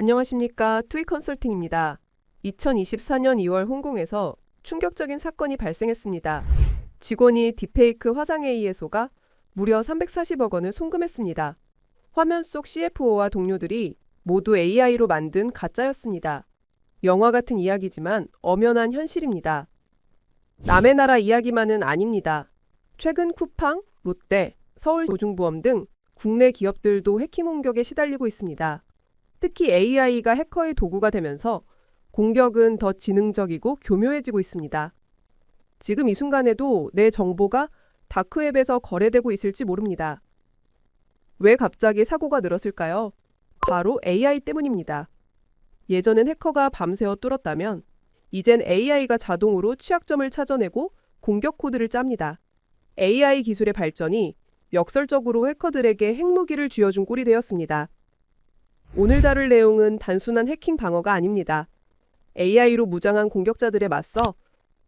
안녕하십니까. 투이 컨설팅입니다. 2024년 2월 홍콩에서 충격적인 사건이 발생했습니다. 직원이 딥페이크 화상AI에 속아 무려 340억 원을 송금했습니다. 화면 속 CFO와 동료들이 모두 AI로 만든 가짜였습니다. 영화 같은 이야기지만 엄연한 현실입니다. 남의 나라 이야기만은 아닙니다. 최근 쿠팡, 롯데, 서울도중보험 등 국내 기업들도 해킹 공격에 시달리고 있습니다. 특히 AI가 해커의 도구가 되면서 공격은 더 지능적이고 교묘해지고 있습니다. 지금 이 순간에도 내 정보가 다크웹에서 거래되고 있을지 모릅니다. 왜 갑자기 사고가 늘었을까요? 바로 AI 때문입니다. 예전엔 해커가 밤새워 뚫었다면 이젠 AI가 자동으로 취약점을 찾아내고 공격 코드를 짭니다. AI 기술의 발전이 역설적으로 해커들에게 핵무기를 쥐어준 꼴이 되었습니다. 오늘 다룰 내용은 단순한 해킹 방어가 아닙니다. AI로 무장한 공격자들에 맞서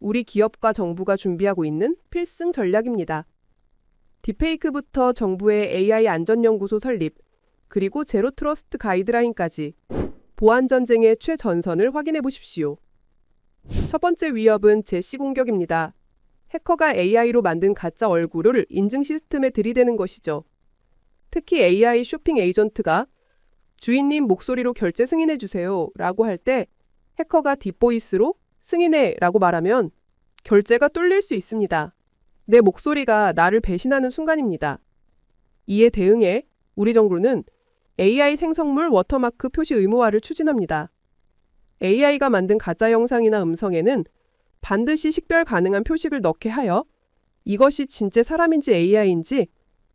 우리 기업과 정부가 준비하고 있는 필승 전략입니다. 딥페이크부터 정부의 AI 안전연구소 설립, 그리고 제로 트러스트 가이드라인까지 보안 전쟁의 최전선을 확인해 보십시오. 첫 번째 위협은 제시 공격입니다. 해커가 AI로 만든 가짜 얼굴을 인증 시스템에 들이대는 것이죠. 특히 AI 쇼핑 에이전트가 주인님 목소리로 결제 승인해 주세요 라고 할 때 해커가 딥보이스로 승인해 라고 말하면 결제가 뚫릴 수 있습니다. 내 목소리가 나를 배신하는 순간입니다. 이에 대응해 우리 정부는 AI 생성물 워터마크 표시 의무화를 추진합니다. AI가 만든 가짜 영상이나 음성에는 반드시 식별 가능한 표식을 넣게 하여 이것이 진짜 사람인지 AI인지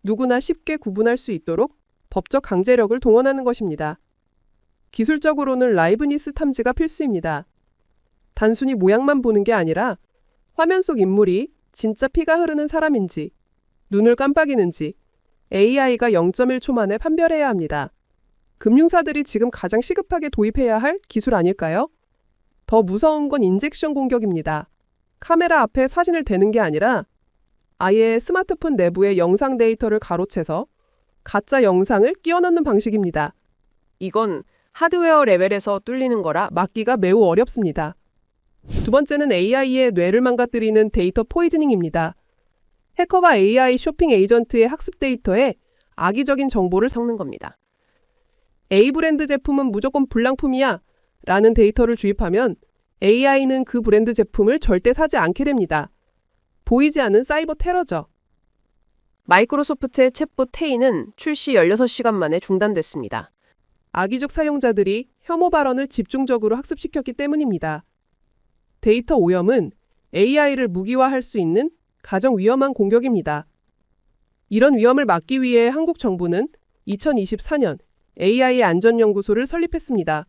누구나 쉽게 구분할 수 있도록 법적 강제력을 동원하는 것입니다. 기술적으로는 라이브니스 탐지가 필수입니다. 단순히 모양만 보는 게 아니라 화면 속 인물이 진짜 피가 흐르는 사람인지, 눈을 깜빡이는지 AI가 0.1초 만에 판별해야 합니다. 금융사들이 지금 가장 시급하게 도입해야 할 기술 아닐까요? 더 무서운 건 인젝션 공격입니다. 카메라 앞에 사진을 대는 게 아니라 아예 스마트폰 내부의 영상 데이터를 가로채서 가짜 영상을 끼워 넣는 방식입니다. 이건 하드웨어 레벨에서 뚫리는 거라 막기가 매우 어렵습니다. 두 번째는 AI의 뇌를 망가뜨리는 데이터 포이즈닝입니다. 해커가 AI 쇼핑 에이전트의 학습 데이터에 악의적인 정보를 섞는 겁니다. A 브랜드 제품은 무조건 불량품이야 라는 데이터를 주입하면 AI는 그 브랜드 제품을 절대 사지 않게 됩니다. 보이지 않는 사이버 테러죠. 마이크로소프트의 챗봇 테이는 출시 16시간 만에 중단됐습니다. 악의적 사용자들이 혐오 발언을 집중적으로 학습시켰기 때문입니다. 데이터 오염은 AI를 무기화할 수 있는 가장 위험한 공격입니다. 이런 위험을 막기 위해 한국 정부는 2024년 AI 안전연구소를 설립했습니다.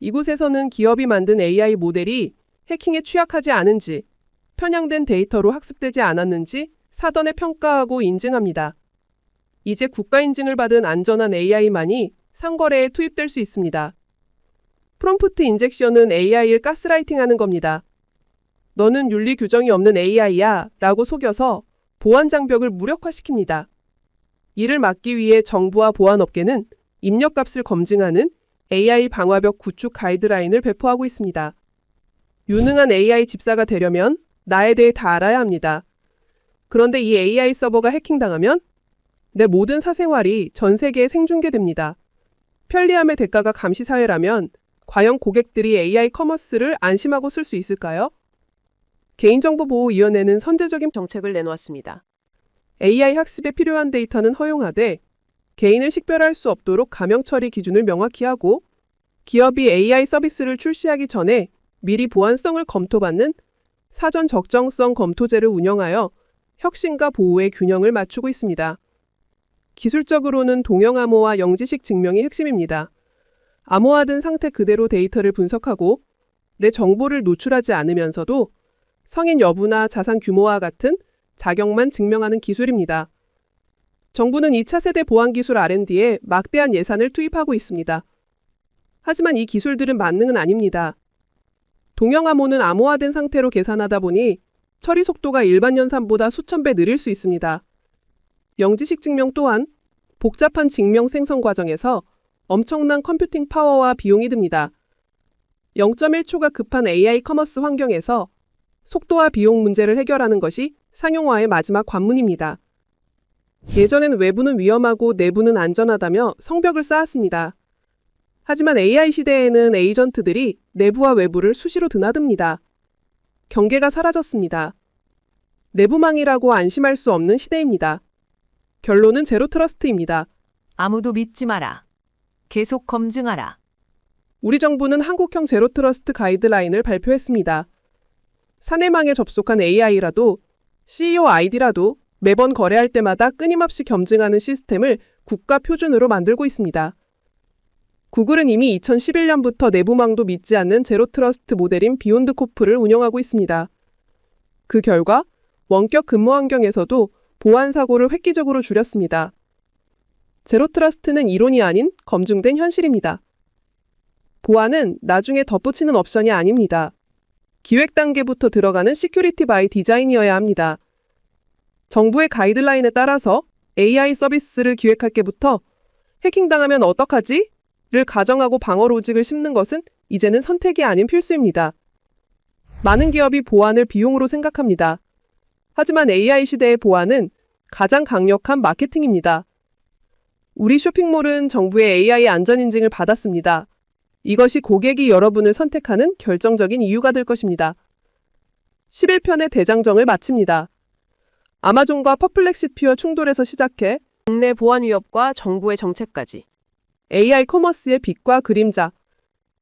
이곳에서는 기업이 만든 AI 모델이 해킹에 취약하지 않은지, 편향된 데이터로 학습되지 않았는지 사전에 평가하고 인증합니다. 이제 국가 인증을 받은 안전한 AI만이 상거래에 투입될 수 있습니다. 프롬프트 인젝션은 AI를 가스라이팅하는 겁니다. 너는 윤리 규정이 없는 AI야 라고 속여서 보안 장벽을 무력화시킵니다. 이를 막기 위해 정부와 보안업계는 입력값을 검증하는 AI 방화벽 구축 가이드라인을 배포하고 있습니다. 유능한 AI 집사가 되려면 나에 대해 다 알아야 합니다. 그런데 이 AI 서버가 해킹당하면 내 모든 사생활이 전 세계에 생중계됩니다. 편리함의 대가가 감시사회라면 과연 고객들이 AI 커머스를 안심하고 쓸 수 있을까요? 개인정보보호위원회는 선제적인 정책을 내놓았습니다. AI 학습에 필요한 데이터는 허용하되 개인을 식별할 수 없도록 가명 처리 기준을 명확히 하고 기업이 AI 서비스를 출시하기 전에 미리 보안성을 검토받는 사전 적정성 검토제를 운영하여 혁신과 보호의 균형을 맞추고 있습니다. 기술적으로는 동형 암호화 영지식 증명이 핵심입니다. 암호화된 상태 그대로 데이터를 분석하고 내 정보를 노출하지 않으면서도 성인 여부나 자산 규모와 같은 자격만 증명하는 기술입니다. 정부는 2차 세대 보안 기술 R&D에 막대한 예산을 투입하고 있습니다. 하지만 이 기술들은 만능은 아닙니다. 동형 암호는 암호화된 상태로 계산하다 보니 처리 속도가 일반 연산보다 수천 배 느릴 수 있습니다. 영지식 증명 또한 복잡한 증명 생성 과정에서 엄청난 컴퓨팅 파워와 비용이 듭니다. 0.1초가 급한 AI 커머스 환경에서 속도와 비용 문제를 해결하는 것이 상용화의 마지막 관문입니다. 예전엔 외부는 위험하고 내부는 안전하다며 성벽을 쌓았습니다. 하지만 AI 시대에는 에이전트들이 내부와 외부를 수시로 드나듭니다. 경계가 사라졌습니다. 내부망이라고 안심할 수 없는 시대입니다. 결론은 제로 트러스트입니다. 아무도 믿지 마라. 계속 검증하라. 우리 정부는 한국형 제로 트러스트 가이드라인을 발표했습니다. 사내망에 접속한 AI라도 CEO 아이디라도 매번 거래할 때마다 끊임없이 검증하는 시스템을 국가 표준으로 만들고 있습니다. 구글은 이미 2011년부터 내부망도 믿지 않는 제로 트러스트 모델인 비욘드 코프를 운영하고 있습니다. 그 결과 원격 근무 환경에서도 보안 사고를 획기적으로 줄였습니다. 제로 트러스트는 이론이 아닌 검증된 현실입니다. 보안은 나중에 덧붙이는 옵션이 아닙니다. 기획 단계부터 들어가는 시큐리티 바이 디자인이어야 합니다. 정부의 가이드라인에 따라서 AI 서비스를 기획할 때부터 해킹당하면 어떡하지? 를 가정하고 방어 로직을 심는 것은 이제는 선택이 아닌 필수입니다. 많은 기업이 보안을 비용으로 생각합니다. 하지만 AI 시대의 보안은 가장 강력한 마케팅입니다. 우리 쇼핑몰은 정부의 AI 안전 인증을 받았습니다. 이것이 고객이 여러분을 선택하는 결정적인 이유가 될 것입니다. 11편의 대장정을 마칩니다. 아마존과 퍼플렉시피어 충돌에서 시작해 국내 보안 위협과 정부의 정책까지. AI 커머스의 빛과 그림자,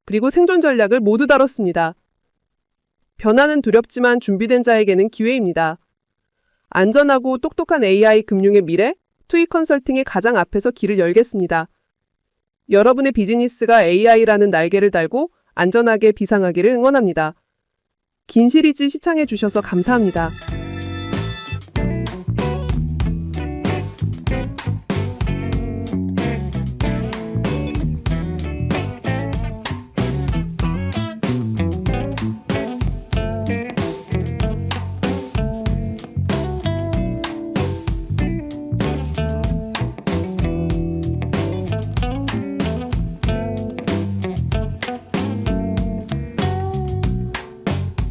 그리고 생존 전략을 모두 다뤘습니다. 변화는 두렵지만 준비된 자에게는 기회입니다. 안전하고 똑똑한 AI 금융의 미래, 투이 컨설팅의 가장 앞에서 길을 열겠습니다. 여러분의 비즈니스가 AI라는 날개를 달고 안전하게 비상하기를 응원합니다. 긴 시리즈 시청해 주셔서 감사합니다.